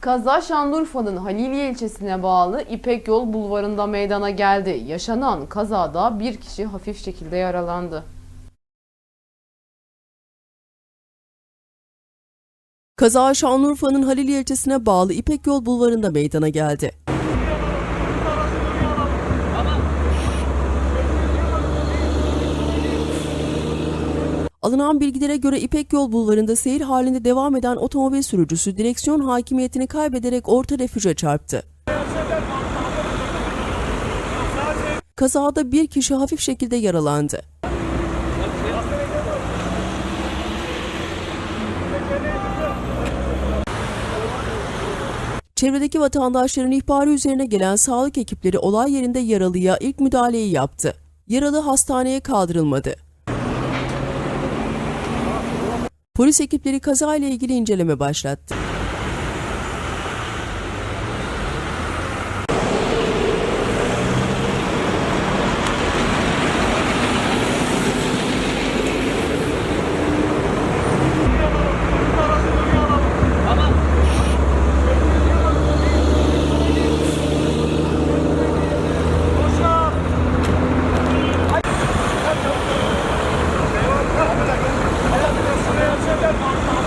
Kaza Şanlıurfa'nın Haliliye ilçesine bağlı İpek Yol bulvarında meydana geldi. Yaşanan kazada bir kişi hafif şekilde yaralandı. Kaza Şanlıurfa'nın Haliliye ilçesine bağlı İpek Yol bulvarında meydana geldi. Alınan bilgilere göre İpek Yol bulvarında seyir halinde devam eden otomobil sürücüsü direksiyon hakimiyetini kaybederek orta refüje çarptı. Kazada bir kişi hafif şekilde yaralandı. Çevredeki vatandaşların ihbarı üzerine gelen sağlık ekipleri olay yerinde yaralıya ilk müdahaleyi yaptı. Yaralı hastaneye kaldırılmadı. Polis ekipleri kazayla ilgili inceleme başlattı. Oh,